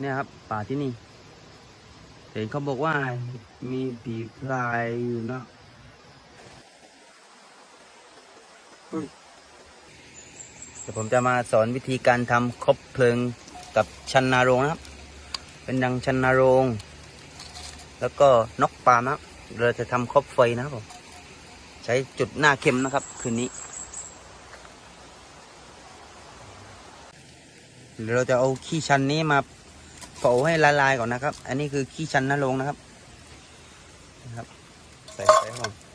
เนี่ยครับ ป่าที่นี่เห็นเขาบอกว่ามีผีพรายอยู่เนอะเดี๋ยวผมจะมาสอนวิธีการทำคบเพลิงกับชันนาโรงนะครับ เป็นดังชันนาโรง แล้วก็นกปลาล์มนะครับเราจะทำคบไฟนะครับผมใช้จุดหน้าเข็มนะครับ คืนนี้เดี๋ยวเราจะเอาขี้ชันนี้มา เผาให้ละลายก่อนนะครับ อันนี้คือขี้ชันนรงนะครับนะครับ ใส่ใส่ครับผม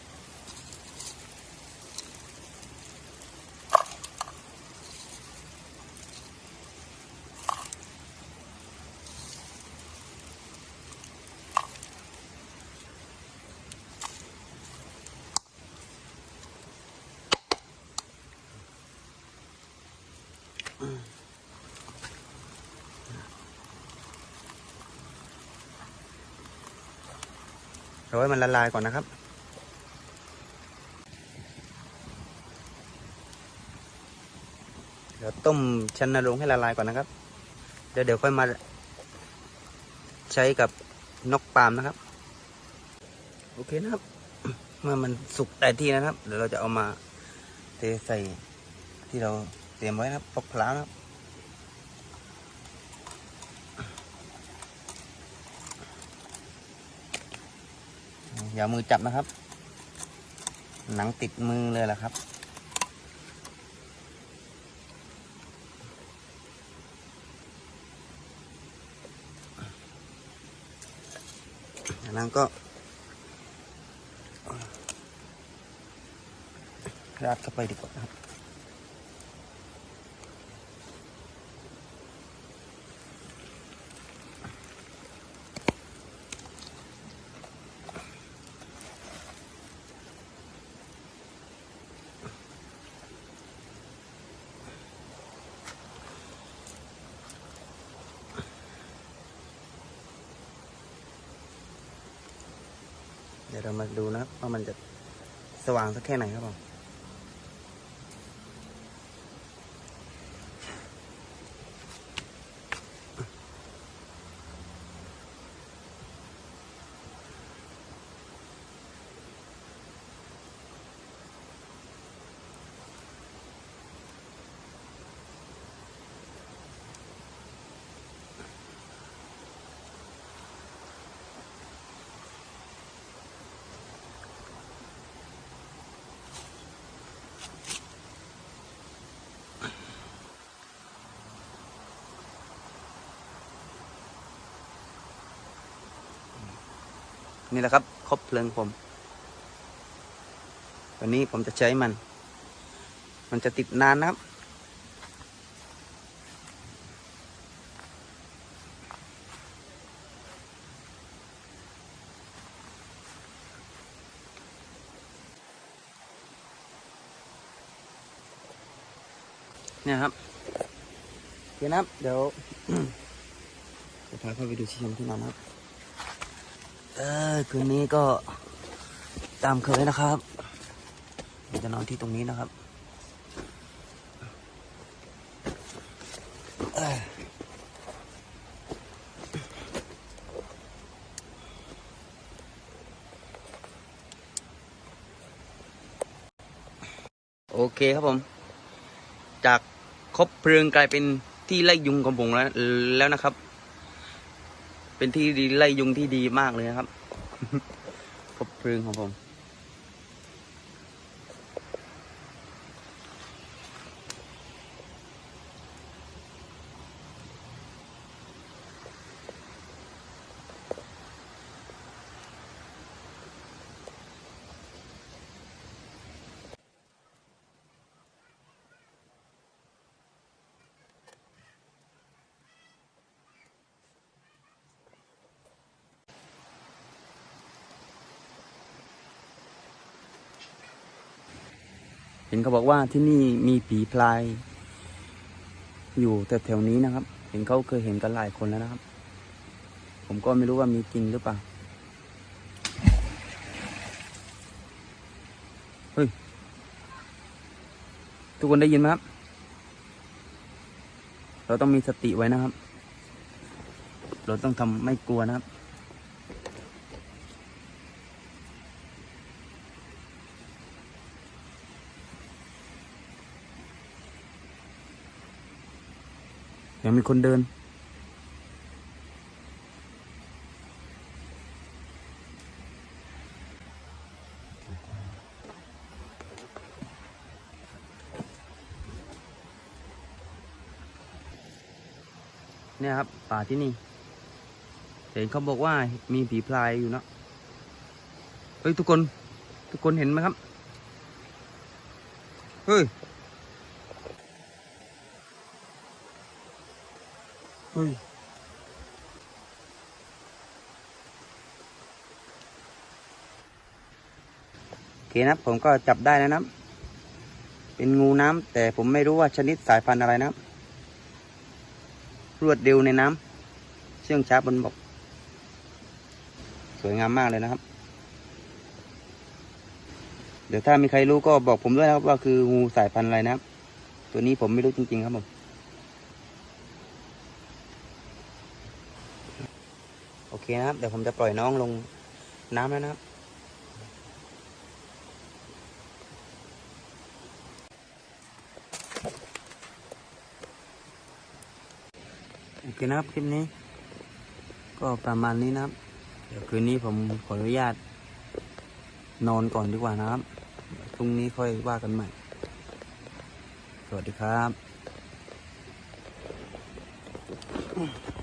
เราให้มันละลายก่อนนะครับ เดี๋ยวต้มชันนรงให้ละลายก่อนนะครับ เดี๋ยวเดี๋ยวค่อยมาใช้กับนกปาล์มนะครับ โอเคนะครับ เมื่อมันสุกได้ที่นะครับ เดี๋ยวเราจะเอามาเทใส่ที่เราเตรียมไว้นะครับพกพลานะครับ อย่ามือจับนะครับ หนังติดมือเลยแหละครับจากนั้นก็ราดเข้าไปดีกว่าครับ เดี๋ยวเรามาดูนะครับว่ามันจะสว่างสักแค่ไหนครับผม นี่แหละครับคบเพลิงผมวันนี้ผมจะใช้มัน มันจะติดนานนะครับ เนี่ยครับโอเคนะครับ เดี๋ยวจะพาเข้าไปดูที่ชมที่นอนครับ เออคืนนี้ก็ตามเคยนะครับผมจะนอนที่ตรงนี้นะครับโอเคครับผม จากคบเพลิงกลายเป็นที่ไล่ยุงของผมแล้วแล้วนะครับ เป็นที่ดีไล่ยุงที่ดีมากเลยนะครับพบเพลิงของผม ห็นเขาบอกว่าที่นี่มีผีพลาย อยู่แถวๆนี้นะครับ เห็นเขาเคยเห็นกันหลายคนแล้วนะครับ ผมก็ไม่รู้ว่ามีจริงหรือเปล่าเฮ้ยทุกคนได้ยินไหมครับ เราต้องมีสติไว้นะครับ เราต้องทำไม่กลัวนะครับ ยังมีคนเดิน เนี่ยครับ ป่าที่นี่เห็นเขาบอกว่ามีผีพลายอยู่เนาะเฮ้ย ทุกคน ทุกคนเห็นไหมครับ เฮ้ย เฮ้ยโอเคนะผมก็จับได้แล้วนะ เป็นงูน้ำแต่ผมไม่รู้ว่าชนิดสายพันธุ์อะไรนะครับรวดเร็วในน้ำเชื่องช้าบนบก สวยงามมากเลยนะครับ เดี๋ยวถ้ามีใครรู้ก็บอกผมด้วยนะครับว่าคืองูสายพันธุ์อะไรนะครับ ตัวนี้ผมไม่รู้จริงๆครับผม โอ เคนะครับ เดี๋ยวผมจะปล่อยน้องลงน้ำแล้วนะครับ โอเคนะครับคลิปนี้ ก็ประมาณนี้นะครับ เดี๋ยวคืนนี้ผมขออนุญาต นอนก่อนดีกว่านะครับพรุ่งนี้ค่อยว่ากันใหม่ สวัสดีครับ